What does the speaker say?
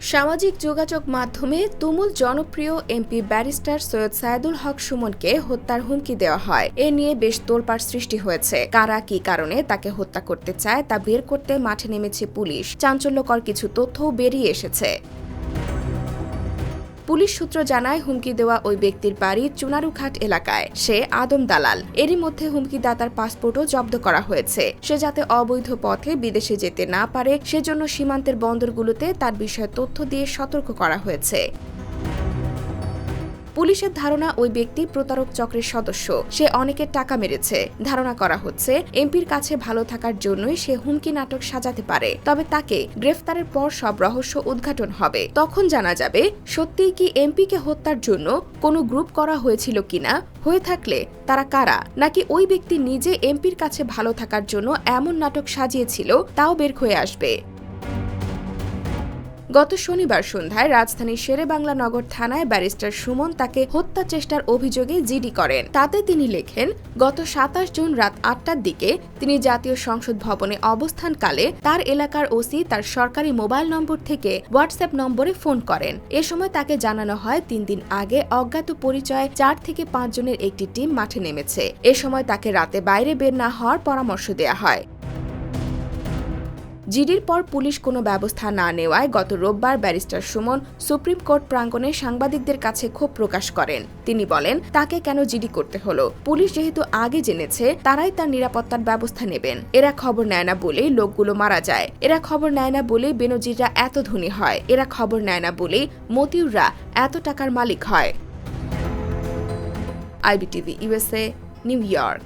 সামাজিক যোগাযোগ মাধ্যমে তুমুল জনপ্রিয় এমপি ব্যারিস্টার সৈয়দ সায়দুল হক সুমনকে হত্যার হুমকি দেওয়া হয়। এ নিয়ে বেশ তোলপাড় সৃষ্টি হয়েছে। কারা কি কারণে তাকে হত্যা করতে চায় তা বের করতে মাঠে নেমেছে পুলিশ। চাঞ্চল্যকর কিছু তথ্য বেরিয়ে এসেছে। পুলিশ সূত্র জানায় হুমকি দেওয়া ওই ব্যক্তির বাড়ি চুনারুঘাট এলাকায়। সে আদম দালাল। এরই মধ্যে হুমকিদাতার পাসপোর্টও জব্দ করা হয়েছে। সে যাতে অবৈধ পথে বিদেশে যেতে না পারে, সেজন্য সীমান্তের বন্দরগুলোতে তার বিষয়ে তথ্য দিয়ে সতর্ক করা হয়েছে। পুলিশের ধারণা ওই ব্যক্তি প্রতারক চক্রের সদস্য। সে অনেকের টাকা মেরেছে। ধারণা করা হচ্ছে, এমপির কাছে ভালো থাকার জন্যই সে হুমকি নাটক সাজাতে পারে। তবে তাকে গ্রেফতারের পর সব রহস্য উদ্ঘাটন হবে। তখন জানা যাবে, সত্যিই কি এমপিকে হত্যার জন্য কোনো গ্রুপ করা হয়েছিল কিনা? হয়ে থাকলে তারা কারা? নাকি ওই ব্যক্তি নিজে এমপির কাছে ভালো থাকার জন্য এমন নাটক সাজিয়েছিল, তাও বের হয়ে আসবে। গত শনিবার সন্ধ্যায় রাজধানীর শেরেবাংলা নগর থানায় ব্যারিস্টার সুমন তাকে হত্যা চেষ্টার অভিযোগে জিডি করেন। তাতে তিনি লেখেন, গত সাতাশ জুন রাত আটটার দিকে তিনি জাতীয় সংসদ ভবনে অবস্থানকালে তার এলাকার ওসি তার সরকারি মোবাইল নম্বর থেকে হোয়াটসঅ্যাপ নম্বরে ফোন করেন। এ সময় তাকে জানানো হয়, তিন দিন আগে অজ্ঞাত পরিচয়ে চার থেকে পাঁচ জনের একটি টিম মাঠে নেমেছে। এ সময় তাকে রাতে বাইরে বের না হওয়ার পরামর্শ দেওয়া হয়। জিডির পর পুলিশ কোনো ব্যবস্থা না নেওয়ায় গত রোববার ব্যারিস্টার সুমন সুপ্রিম কোর্ট প্রাঙ্গণে সাংবাদিকদের কাছে ক্ষোভ প্রকাশ করেন। তিনি বলেন, তাকে কেন জিডি করতে হলো? পুলিশ যেহেতু আগে জেনেছে, তারাই তার নিরাপত্তার ব্যবস্থা নেবেন। এরা খবর নেয় না বলেই লোকগুলো মারা যায়। এরা খবর নেয় না বলেই বেনজিররা এত ধনী হয়। এরা খবর নেয় না বলেই মতিউররা এত টাকার মালিক হয়। IBTV USA New York.